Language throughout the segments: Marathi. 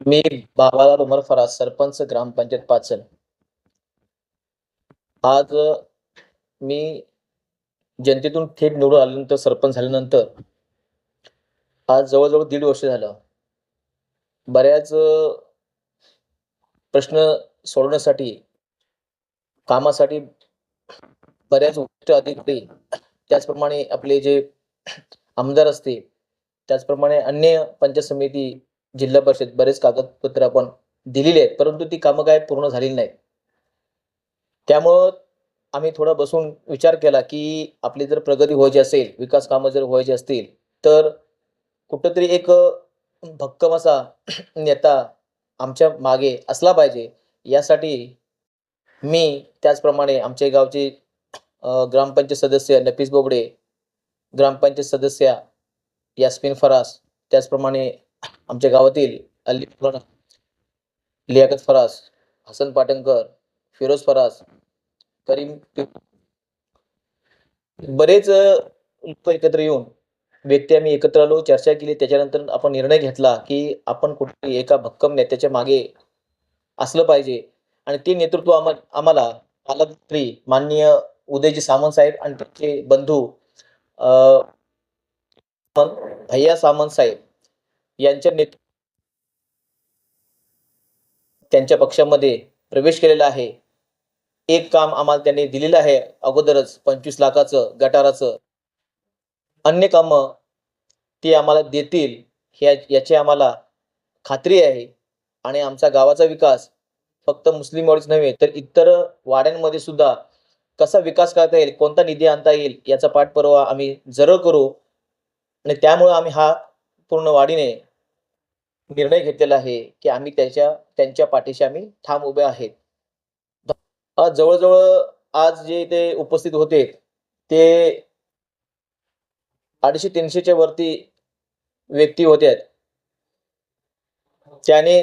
मी बाबालाल उमर फराज सरपंच ग्रामपंचायत पाचल. आज मी जनतेतून थेट निवडून आल्यानंतर सरपंच झाल्यानंतर आज जवळजवळ दीड वर्ष झालं. बऱ्याच प्रश्न सोडवण्यासाठी कामासाठी बऱ्याच उच्च अधिकारी त्याचप्रमाणे आपले जे आमदार असते त्याचप्रमाणे अन्य पंचायत समिती जिल्हा परिषद बरेच कागदपत्र आपण दिलेली आहेत परंतु ती कामं काय पूर्ण झालेली नाहीत. त्यामुळं आम्ही थोडा बसून विचार केला की आपली जर प्रगती व्हायची असेल विकास कामं जर व्हायची असतील तर कुठंतरी एक भक्कम असा नेता आमच्या मागे असला पाहिजे. यासाठी मी त्याचप्रमाणे आमच्या गावचे ग्रामपंचायत सदस्य नफीस बोबडे ग्रामपंचायत सदस्या यास्मिन फरास त्याचप्रमाणे आमच्या गावातील अली लियाकत फरास हसन पाटणकर फिरोज फरास करीम बरेच लोक एकत्र येऊन व्यक्ती आम्ही एकत्र आलो चर्चा केली. त्याच्यानंतर आपण निर्णय घेतला की आपण कुठेतरी एका भक्कम नेत्याच्या मागे असलं पाहिजे. आणि ते नेतृत्व आम्हा आम्हाला पालकमंत्री माननीय उदयजी सामंत साहेब आणि त्यांचे बंधू भैया सामंत साहेब यांच्या नेतृत्व त्यांच्या पक्षामध्ये प्रवेश केलेला आहे. एक काम आम्हाला त्यांनी दिलेलं आहे अगोदरच पंचवीस लाखाचं गटाराचं. अन्य कामं ते आम्हाला देतील ह्या याची आम्हाला खात्री आहे. आणि आमचा गावाचा विकास फक्त मुस्लिम वाडीच नव्हे तर इतर वाड्यांमध्ये सुद्धा कसा विकास करता येईल कोणता निधी आणता येईल याचा पाठपुरावा आम्ही जरूर करू. आणि त्यामुळे आम्ही हा पूर्ण वाढीने निर्णय घेतलेला आहे की आम्ही त्याच्या त्यांच्या पाठीशी आम्ही ठाम उभे आहेत. आज जवळजवळ आज जे ते उपस्थित होते ते अडीचशे तीनशेच्या वरती व्यक्ती होत्या त्याने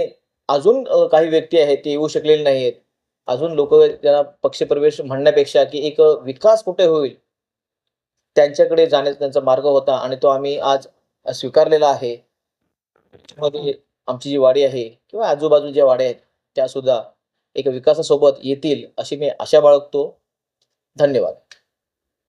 अजून काही व्यक्ती आहेत ते येऊ शकलेले नाहीत अजून लोक त्यांना पक्षप्रवेश म्हणण्यापेक्षा की एक विकास कुठे होईल त्यांच्याकडे जाण्याचा त्यांचा मार्ग होता आणि तो आम्ही आज स्वीकारलेला आहे. मध्ये आमची जी वाडी आहे किंवा आजूबाजूच्या वाड्या आहेत त्या सुद्धा एक विकासासोबत येतील अशी मी आशा बाळगतो. धन्यवाद.